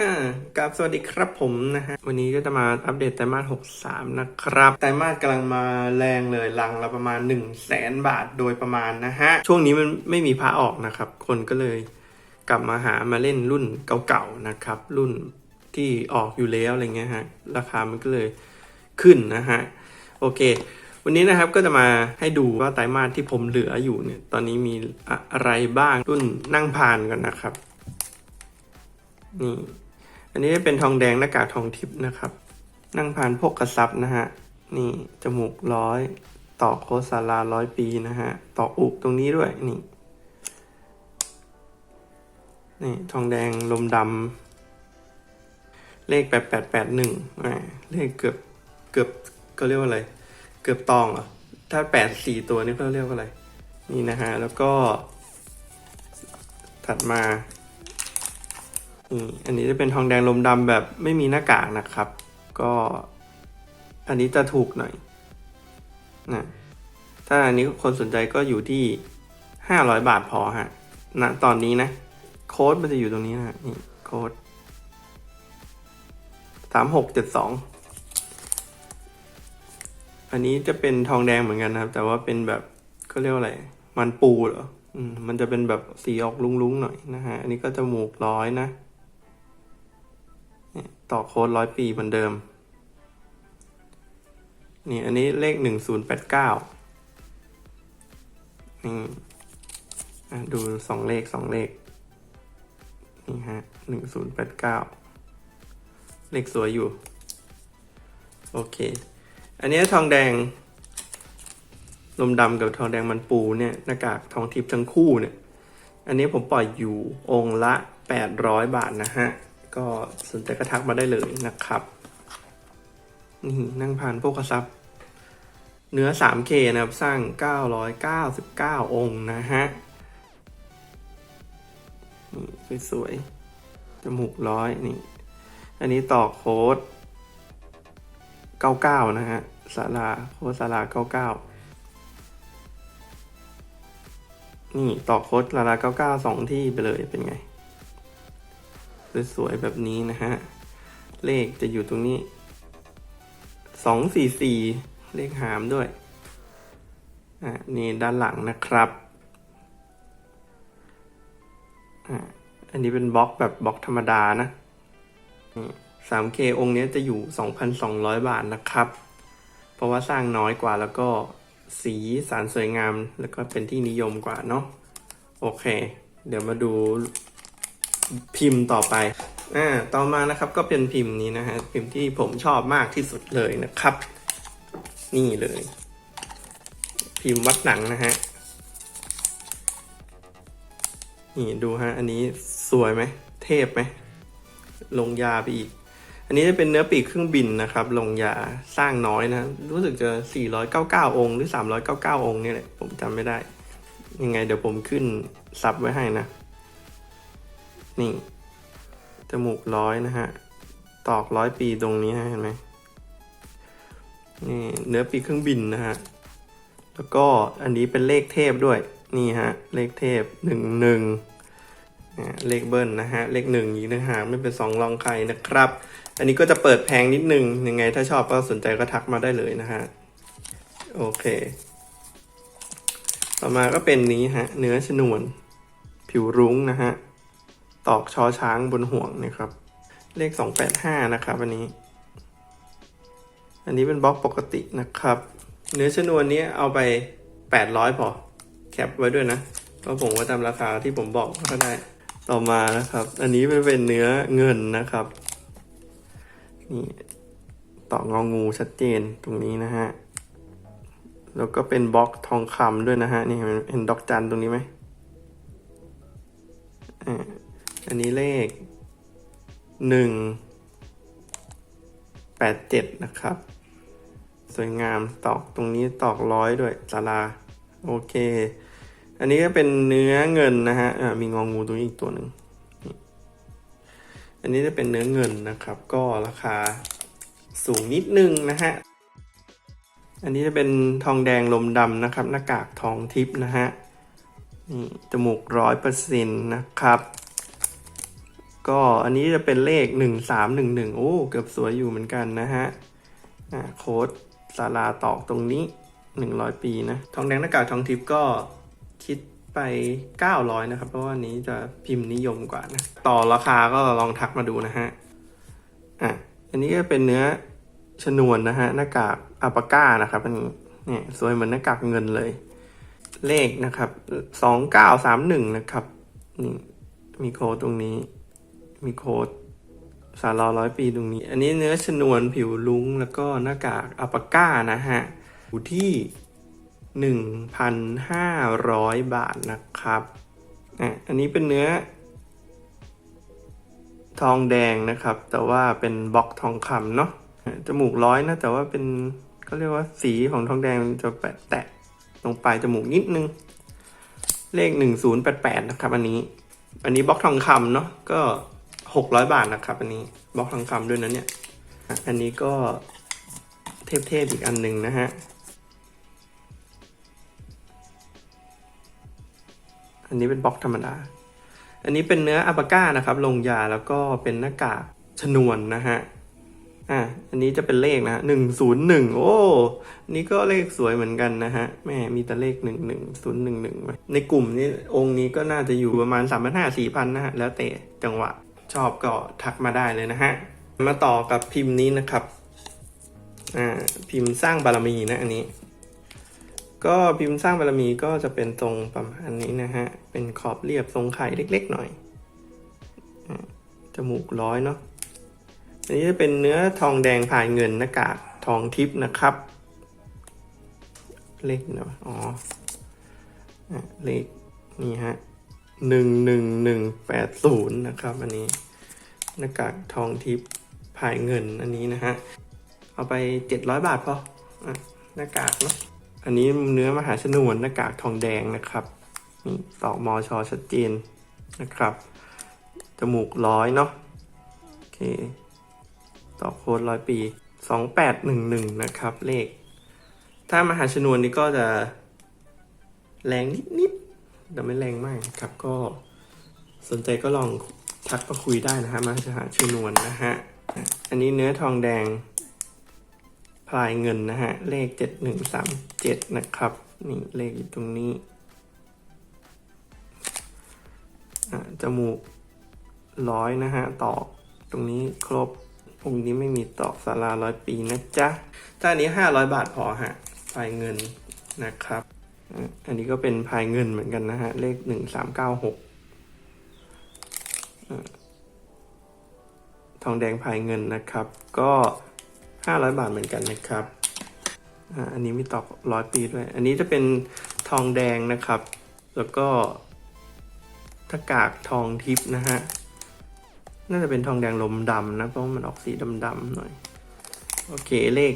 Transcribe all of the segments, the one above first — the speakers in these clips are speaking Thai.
อ่ากับสวัสดีครับผมนะฮะ วันนี้ก็จะมาอัปเดตไตรมาส63 นะครับ ไตรมาสกำลังมาแรงเลยลังละประมาณ 1 0 0 0 0แสนบาทโดยประมาณนะฮะ ช่วงนี้มันไม่มีพระออกนะครับ คนก็เลยกลับมาหามาเล่นรุ่นเก่าๆนะครับ รุ่นที่ออกอยู่แล้วอะไรเงี้ยฮะ ราคามันก็เลยขึ้นนะฮะ โอเค วันนี้นะครับก็จะมาให้ดูว่าไตรมาสที่ผมเหลืออยู่เนี่ย ตอนนี้มีอะไรบ้างรุ่นนั่งพานกันนะครับนี่ อันนี้เป็นทองแดงหน้ากากทองทิพย์นะครับ นั่งพานพกกระซับนะฮะ นี่จมูกร้อยต่อโคสาราร้อยปีนะฮะ ต่ออุกตรงนี้ด้วยนี่ นี่ทองแดงลมดำเลขแปดแปดแปดหนึ่งเลขเกือบเกือบก็เรียกว่าอะไร เกือบตองเหรอ ถ้าแปดสี่ตัวนี่เขาเรียกว่าอะไร นี่นะฮะ แล้วก็ ถัดมา อันนี้จะเป็นทองแดงลมดำแบบไม่มีหน้ากากนะครับ ก็อันนี้จะถูกหน่อยนะถ้าอันนี้คนสนใจก็อยู่ที่ห้าร้อยบาทพอฮะณตอนนี้นะ โค้ดมันจะอยู่ตรงนี้นะนี่โค้ดสามหกเจ็ดสองอันนี้จะเป็นทองแดงเหมือนกันนะครับ แต่ว่าเป็นแบบก็เรียกว่าอะไร มันปูเหรอ อืม มันจะเป็นแบบสีออกลุ้งๆหน่อยนะฮะ อันนี้ก็จมูกร้อยนะ ต่อโค้ดร้อยปีเหมือนเดิม นี่อันนี้เลขหนึ่งศูนย์แปดเก้านี่ดูสองเลขสองเลข นี่ฮะหนึ่งศูนย์แปดเก้าเลขสวยอยู่ โอเค อันนี้ทองแดงลมดำกับทองแดงมันปูเนี่ยหน้ากากทองทิพย์ทั้งคู่เนี่ย อันนี้ผมปล่อยอยู่องค์ละแปดร้อยบาทนะฮะ ก็สนใจก็ทักมาได้เลยนะครับนี่นั่งผ่านพวกกระซับเนื้อ 3K นะครับ สร้าง 999 องค์นะฮะนี่สวยๆจมูกร้อยนี่ อันนี้ต่อโค้ด 99 นะฮะสาราโค้ดสารา 99นี่ต่อโค้ดสารา99สองที่ไปเลยเป็นไง สวยๆแบบนี้นะฮะ เลขจะอยู่ตรงนี้สองสี่สี่เลขหามด้วย อ่านี่ด้านหลังนะครับอ่าอันนี้เป็นบล็อกแบบบล็อกธรรมดานะสามเคองค์นี้จะอยู่สองพันสองร้อยบาทนะครับ เพราะว่าสร้างน้อยกว่าแล้วก็สีสารสวยงามแล้วก็เป็นที่นิยมกว่าเนาะ โอเค เดี๋ยวมาดู พิมพ์ต่อไปอ่าต่อมานะครับก็เป็นพิมพ์นี้นะฮะพิมพ์ที่ผมชอบมากที่สุดเลยนะครับ นี่เลย พิมพ์วัดหนังนะฮะนี่ดูฮะอันนี้สวยไหมเทพไหมลงยาไปอีก อันนี้จะเป็นเนื้อปีกเครื่องบินนะครับ ลงยาสร้างน้อยนะ รู้สึกจะ 499 องค์ หรือ 399 องค์นี่แหละผมจำไม่ได้ ยังไงเดี๋ยวผมขึ้นซับไว้ให้นะ นี่ จมูกร้อยนะฮะ ตอกร้อยปีตรงนี้เห็นไหมนี่เนื้อปีเครื่องบินนะฮะ แล้วก็อันนี้เป็นเลขเทพด้วย นี่ฮะ เลขเทพหนึ่งหนึ่งเลขเบิ้ลนะฮะ เลขหนึ่งอีกนะฮะไม่เป็นสองรองใครนะครับ อันนี้ก็จะเปิดแพงนิดนึง ยังไงถ้าชอบก็สนใจก็ทักมาได้เลยนะฮะ โอเค ต่อมาก็เป็นนี้ฮะ เนื้อชนวน ผิวรุ้งนะฮะ ตอกชอช้างบนห่วงนะครับ เลข 285 นะครับอันนี้ อันนี้เป็นบล็อกปกตินะครับ เนื้อชนวนนี้เอาไป 800 พอ แคปไว้ด้วยนะเพราะผมว่าตามราคาที่ผมบอกก็ได้ต่อมานะครับ อันนี้เป็นเป็นเนื้อเงินนะครับนี่ต่ององูชัดเจนตรงนี้นะฮะแล้วก็เป็นบล็อกทองคำด้วยนะฮะนี่เห็นดอกจันตรงนี้ไหมอ่า อันนี้เลขหนึ่งแปดเจ็ดนะครับ สวยงามตอกตรงนี้ตอกร้อยด้วยสาราโอเค อันนี้ก็เป็นเนื้อเงินนะฮะะมีงองงูตรงนี้อีกตัวหนึ่งอันนี้จะเป็นเนื้อเงินนะครับ ก็ราคาสูงนิดนึงนะฮะ อันนี้จะเป็นทองแดงลมดำนะครับ หน้ากากทองทิพย์นะฮะนี่จมูกร้อยเปอร์เซ็นต์นะครับ ก็อันนี้จะเป็นเลขหนึ่งสามหนึ่งหนึ่งโอ้ เกือบสวยอยู่เหมือนกันนะฮะอ่าโค้ดสาราตอกตรงนี้หนึ่งร้อยปีนะ ทองแดงหน้ากากทองทิพย์ก็คิดไปเก้าร้อยนะครับ เพราะว่านี้จะพิมพ์นิยมกว่านะ ต่อราคาก็ลองทักมาดูนะฮะ อะ อันนี้ก็เป็นเนื้อชนวนนะฮะ หน้ากากอัปาก้านะครับอันนี้เนี่ยสวยเหมือนหน้ากากเงินเลย เลขนะครับสองเก้าสามหนึ่งนะครับ นี่มีโค้ดตรงนี้ มีโค้ดสารอร้อยปีตรงนี้ อันนี้เนื้อชนวนผิวลุ้งแล้วก็หน้ากากอัปาก้านะฮะ อยู่ที่หนึ่งพันห้าร้อยบาทนะครับอะอันนี้เป็นเนื้อ ทองแดงนะครับ แต่ว่าเป็นบล็อกทองคำเนาะจมูกร้อยนะ แต่ว่าเป็นก็เรียกว่าสีของทองแดงจะแปะแตะตรงปลายจมูกนิดนึง เลขหนึ่งศูนย์แปดแปดนะครับ อันนี้ อันนี้บล็อกทองคำเนาะก็ หกร้อยบาทนะครับ อันนี้บล็อกทองคำด้วยนะเนี่ยอันนี้ก็เทพๆอีกอันหนึ่งนะฮะอันนี้เป็นบล็อกธรรมดา อันนี้เป็นเนื้ออัปาก้านะครับ ลงยาแล้วก็เป็นหน้ากากชนวนนะฮะ อะ อันนี้จะเป็นเลขนะหนึ่งศูนย์หนึ่งโอ้ นี่ก็เลขสวยเหมือนกันนะฮะ แม่มีแต่เลขหนึ่งหนึ่งศูนย์หนึ่งหนึ่งในกลุ่มนี้องค์นี้ก็น่าจะอยู่ประมาณสามพันห้าสี่พันนะฮะ แล้วแต่จังหวะ ชอบก็ทักมาได้เลยนะฮะ มาต่อกับพิมพ์นี้นะครับ อ่า พิมพ์สร้างบารมีนะอันนี้ ก็พิมพ์สร้างบารมีก็จะเป็นตรงประมาณนี้นะฮะ เป็นขอบเรียบทรงไข่เล็กๆหน่อยอ่าจมูกร้อยเนาะ อันนี้จะเป็นเนื้อทองแดงผายเงินหน้ากากทองทิพย์นะครับ เลขเนาะ อ๋ออะเลขนี่ฮะ หนึ่งหนึ่งหนึ่งแปดศูนย์นะครับ อันนี้หน้ากากทองทิพย์ผายเงินอันนี้นะฮะ เอาไปเจ็ดร้อยบาทพออหน้ากากเนาะอันนี้เนื้อมหาชนวนหน้ากากทองแดงนะครับนี่ตอกมอชอชัดเจนนะครับ จมูกร้อยเนาะโอเคต่อโค้ดร้อยปีสองแปดหนึ่งหนึ่งนะครับ เลข ถ้ามหาชนวนนี่ก็จะแรงนิด แต่ไม่แรงมากครับก็สนใจก็ลองทักมาคุยได้นะฮะมาหาชนวนนะฮะ อันนี้เนื้อทองแดงพลายเงินนะฮะ เลขเจ็ดหนึ่งสามเจ็ดนะครับ นี่เลขอยู่ตรงนี้จมูกร้อยนะฮะ ตอกตรงนี้ครบองค์นี้ไม่มีตอกสาราร้อยปีนะจ๊ะถ้าอันนี้ห้าร้อยบาทพอฮะพลายเงินนะครับ อันนี้ก็เป็นพายเงินเหมือนกันนะฮะ เลขหนึ่งสามเก้าหกทองแดงพายเงินนะครับ ก็ห้าร้อยบาทเหมือนกันนะครับอันนี้มีตอกร้อยปีด้วย อันนี้จะเป็นทองแดงนะครับ แล้วก็ทากากทองทิพย์นะฮะ น่าจะเป็นทองแดงลมดำนะ เพราะมันออกสีดำๆหน่อย โอเค เลข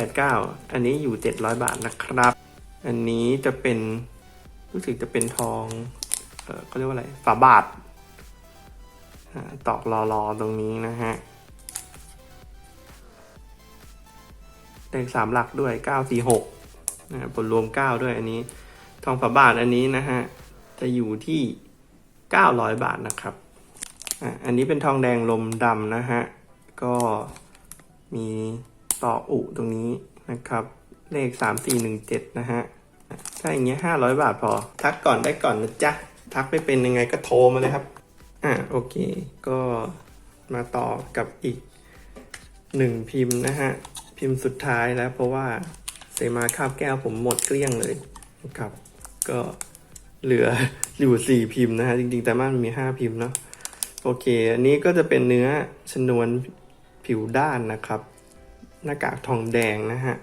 9289 อันนี้อยู่ 700 บาทนะครับ อันนี้จะเป็นรู้สึกจะเป็นทอง เออเขาเรียกว่าอะไร ฝาบาทตอกรอรอตรงนี้นะฮะเลขสามหลักด้วย946นะผลรวม9ด้วยอันนี้ ทองฝาบาทอันนี้นะฮะ จะอยู่ที่900บาทนะครับ อะ อันนี้เป็นทองแดงลมดำนะฮะ ก็มีต่ออุตรงนี้นะครับ เลขสามสี่หนึ่งเจ็ดนะฮะ ถ้าอย่างเงี้ยห้าร้อยบาทพอ ทักก่อนได้ก่อนนะจ๊ะ ทักไม่เป็นยังไงก็โทรมาเลยครับ อะโอเค ก็มาต่อกับอีกหนึ่งพิมพ์นะฮะ พิมพ์สุดท้ายแล้วเพราะว่าเซมาคาบแก้วผมหมดเกลี้ยงเลยครับ ก็เหลืออยู่สี่พิมพ์นะฮะ จริงๆ แต่มันมีห้าพิมพ์เนาะโอเค อันนี้ก็จะเป็นเนื้อชนวนผิวด้านนะครับ หน้ากากทองแดงนะฮะ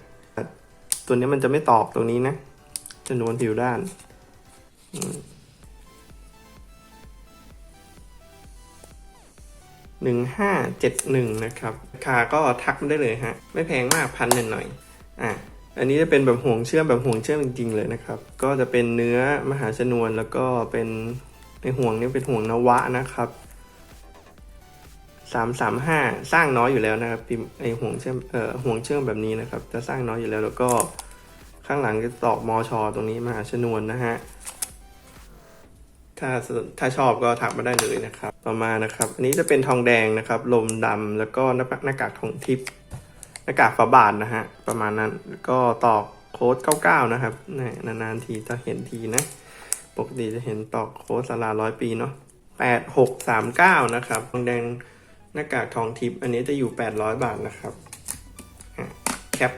ตัวนี้มันจะไม่ตอกตรงนี้นะชนวนผิวด้านหนึ่งห้าเจ็ดหนึ่งนะครับราคาก็ทักได้เลยฮะ ไม่แพงมากพันหนึ่งหน่อยอะอันนี้จะเป็นแบบห่วงเชื่อมแบบห่วงเชื่อมจริงๆเลยนะครับ ก็จะเป็นเนื้อมหาชนวนแล้วก็เป็นในห่วงนี้เป็นห่วงนวะนะครับ สามสามห้าสร้างน้อยอยู่แล้วนะครับพิมไอห่วงเชื่อมเอ่อห่วงเชื่อมแบบนี้นะครับ จะสร้างน้อยอยู่แล้วแล้วก็ข้างหลังจะตอกมอชอตรงนี้มาชนวนนะฮะถ้าถ้าชอบก็ทักมาได้เลยนะครับ ต่อมานะครับอันนี้จะเป็นทองแดงนะครับ ลมดำแล้วก็หน้าหน้ากากทองทิพย์หน้ากากฝาบาทนะฮะประมาณนั้นแล้วก็ตอกโค้ด99 นะครับนี่นานๆทีจะเห็นทีนะ ปกติจะเห็นตอกโค้ดสลาร้อยปีเนาะ8639 นะครับทองแดง น้ากากทองทิพย์อันนี้จะอยู่ 800 บาทนะครับแคป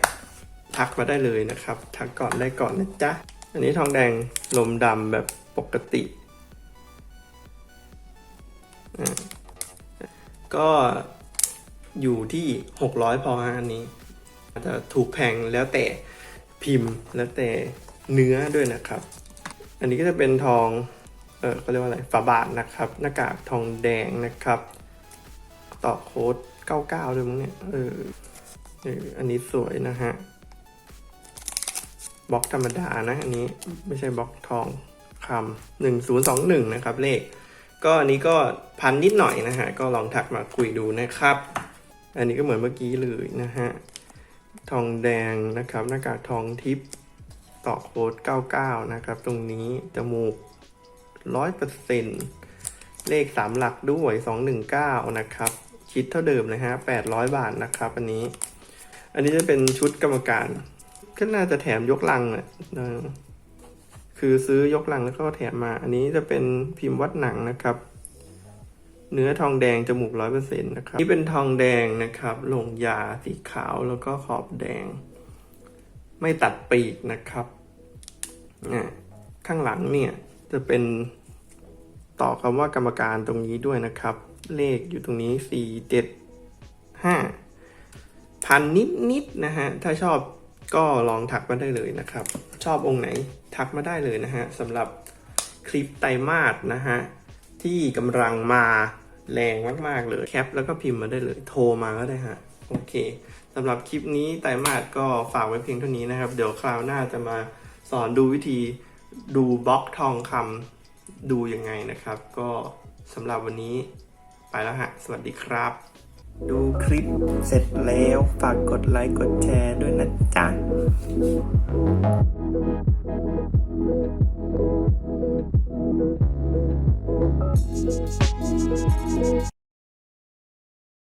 ทักมาได้เลยนะครับ ทักก่อนได้ก่อนนะจ๊ะ อันนี้ทองแดงลมดำแบบปกติ ก็อยู่ที่ 600 พอฮะอันนี้อาจจะถูกแพงแล้วแต่พิมพ์แล้วแต่เนื้อด้วยนะครับ อันนี้ก็จะเป็นทอง เออเขาเรียกว่าอะไรฝาบาทนะครับ หน้ากากทองแดงนะครับ ต่อโค้ด 99ด้วยมั้งเนี่ย เออ เออ อันนี้สวยนะฮะ บล็อกธรรมดานะ อันนี้ไม่ใช่บล็อกทองคำหนึ่งศูนย์สองหนึ่งนะครับ เลข ก็อันนี้ก็พันนิดหน่อยนะฮะ ก็ลองทักมาคุยดูนะครับ อันนี้ก็เหมือนเมื่อกี้เลยนะฮะ ทองแดงนะครับ หน้ากากทองทิพย์ต่อโค้ด 99 นะครับ ตรงนี้ จมูก 100%เลข 3 หลักด้วย 219 นะครับ คิดเท่าเดิมเลยฮะ800บาทนะครับอันนี้ อันนี้จะเป็นชุดกรรมการ ก็น่าจะแถมยกลังอะคือซื้อยกลังแล้วก็แถมมา อันนี้จะเป็นพิมพ์วัดหนังนะครับ เนื้อทองแดงจมูกร้อยเปอร์เซ็นต์นะครับนี่เป็นทองแดงนะครับหลงยาสีขาวแล้วก็ขอบแดง ไม่ตัดปีกนะครับอะข้างหลังเนี่ยจะเป็นต่อคำว่ากรรมการตรงนี้ด้วยนะครับ เลขอยู่ตรงนี้สี่เจ็ดห้าพันนิดนิดๆนะฮะ ถ้าชอบก็ลองทักมาได้เลยนะครับ ชอบองค์ไหนทักมาได้เลยนะฮะสำหรับคลิปไตรมาสนะฮะ ที่กำลังมาแรงมากๆเลยแคปแล้วก็พิมพ์มาได้เลยโทรมาก็ได้ฮะ โอเคสำหรับคลิปนี้ไตรมาสก็ฝากไว้เพียงเท่านี้นะครับ เดี๋ยวคราวหน้าจะมาสอนดูวิธีดูบล็อกทองคำดูยังไงนะครับ ก็สำหรับวันนี้ ไปแล้วฮะ สวัสดีครับ ดูคลิปเสร็จแล้วฝากกดไลค์กดแชร์ด้วยนะจ๊ะ